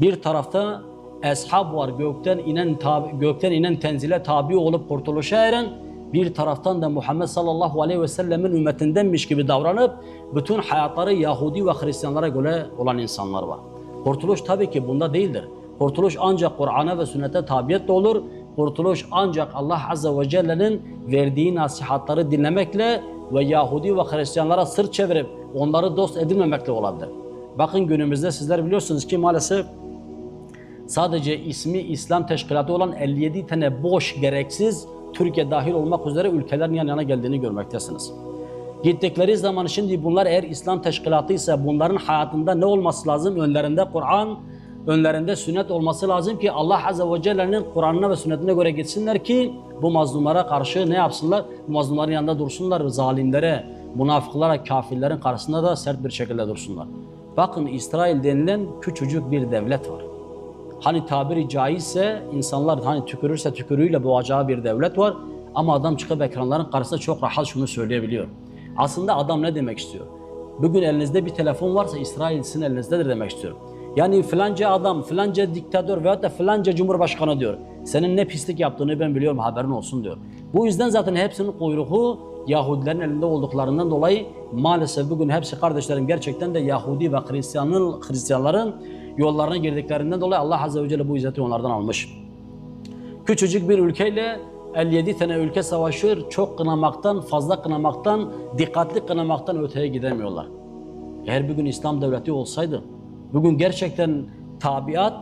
Bir tarafta eshab var gökten inen tabi, gökten inen tenzile tabi olup kurtuluşa eren bir taraftan da Muhammed sallallahu aleyhi ve sellemin ümmetindenmiş gibi davranıp bütün hayatları Yahudi ve Hristiyanlara göre olan insanlar var. Kurtuluş tabii ki bunda değildir. Kurtuluş ancak Kur'an'a ve sünnete tabiyetle olur. Kurtuluş ancak Allah Azze ve Celle'nin verdiği nasihatları dinlemekle ve Yahudi ve Hristiyanlara sırt çevirip onları dost edinmemekle olabilir. Bakın günümüzde sizler biliyorsunuz ki maalesef sadece ismi İslam Teşkilatı olan 57 tane boş, gereksiz, Türkiye dahil olmak üzere ülkelerin yan yana geldiğini görmektesiniz. Gittikleri zaman şimdi bunlar eğer İslam Teşkilatı ise bunların hayatında ne olması lazım? Önlerinde Kur'an, önlerinde sünnet olması lazım ki Allah Azze ve Celle'nin Kur'an'ına ve sünnetine göre gitsinler ki bu mazlumlara karşı ne yapsınlar? Bu mazlumların yanında dursunlar, zalimlere, münafıklara, kafirlerin karşısında da sert bir şekilde dursunlar. Bakın İsrail denilen küçücük bir devlet var. Hani tabiri caizse insanlar hani tükürürse tükürüğüyle boğacağı bir devlet var. Ama adam çıkıp ekranların karşısında çok rahat şunu söyleyebiliyor. Aslında adam ne demek istiyor? Bugün elinizde bir telefon varsa İsrail sizin elinizdedir demek istiyorum. Yani filanca adam, filanca diktatör veyahut da filanca cumhurbaşkanı diyor. Senin ne pislik yaptığını ben biliyorum haberin olsun diyor. Bu yüzden zaten hepsinin kuyruğu Yahudilerin elinde olduklarından dolayı maalesef bugün hepsi kardeşlerim gerçekten de Yahudi ve Hristiyanın, Hristiyanların yollarına girdiklerinden dolayı Allah Azze ve Celle bu izzeti onlardan almış. Küçücük bir ülkeyle 57 tane ülke savaşıyor. Çok kınamaktan, fazla kınamaktan, dikkatli kınamaktan öteye gidemiyorlar. Eğer bugün İslam devleti olsaydı, bugün gerçekten tabiat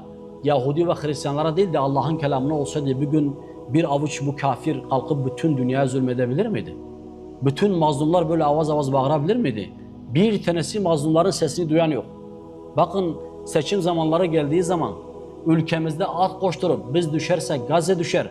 Yahudi ve Hristiyanlara değil de Allah'ın kelamına olsaydı bugün bir avuç bu kafir kalkıp bütün dünyaya zulmedebilir miydi? Bütün mazlumlar böyle avaz avaz bağırabilir miydi? Bir tanesi mazlumların sesini duyan yok. Bakın seçim zamanları geldiği zaman ülkemizde at koşturup biz düşersek Gazze düşer,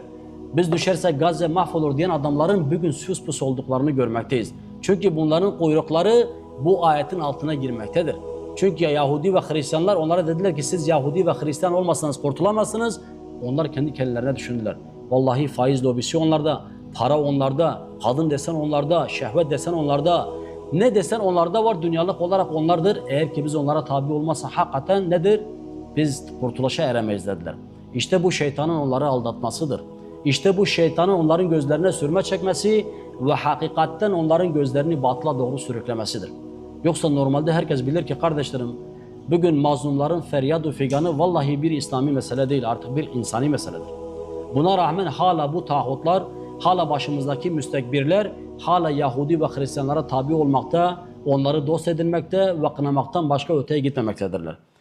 biz düşersek Gazze mahvolur diyen adamların bugün süs pus olduklarını görmekteyiz. Çünkü bunların kuyrukları bu ayetin altına girmektedir. Çünkü Yahudi ve Hristiyanlar onlara dediler ki siz Yahudi ve Hristiyan olmasanız kurtulamazsınız. Onlar kendi kendilerine düşündüler. Vallahi faiz lobisi onlarda, para onlarda, kadın desen onlarda, şehvet desen onlarda, ne desen onlarda var, dünyalık olarak onlardır. Eğer ki biz onlara tabi olmazsa hakikaten nedir? Biz kurtuluşa eremeyiz dediler. İşte bu şeytanın onları aldatmasıdır. İşte bu şeytanın onların gözlerine sürme çekmesi ve hakikatten onların gözlerini batıla doğru sürüklemesidir. Yoksa normalde herkes bilir ki kardeşlerim, bugün mazlumların feryadu figanı vallahi bir İslami mesele değil artık bir insani meseledir. Buna rağmen hala bu tağutlar, hala başımızdaki müstekbirler, hala Yahudi ve Hristiyanlara tabi olmakta, onları dost edinmekte ve kınamaktan başka öteye gitmemektedirler.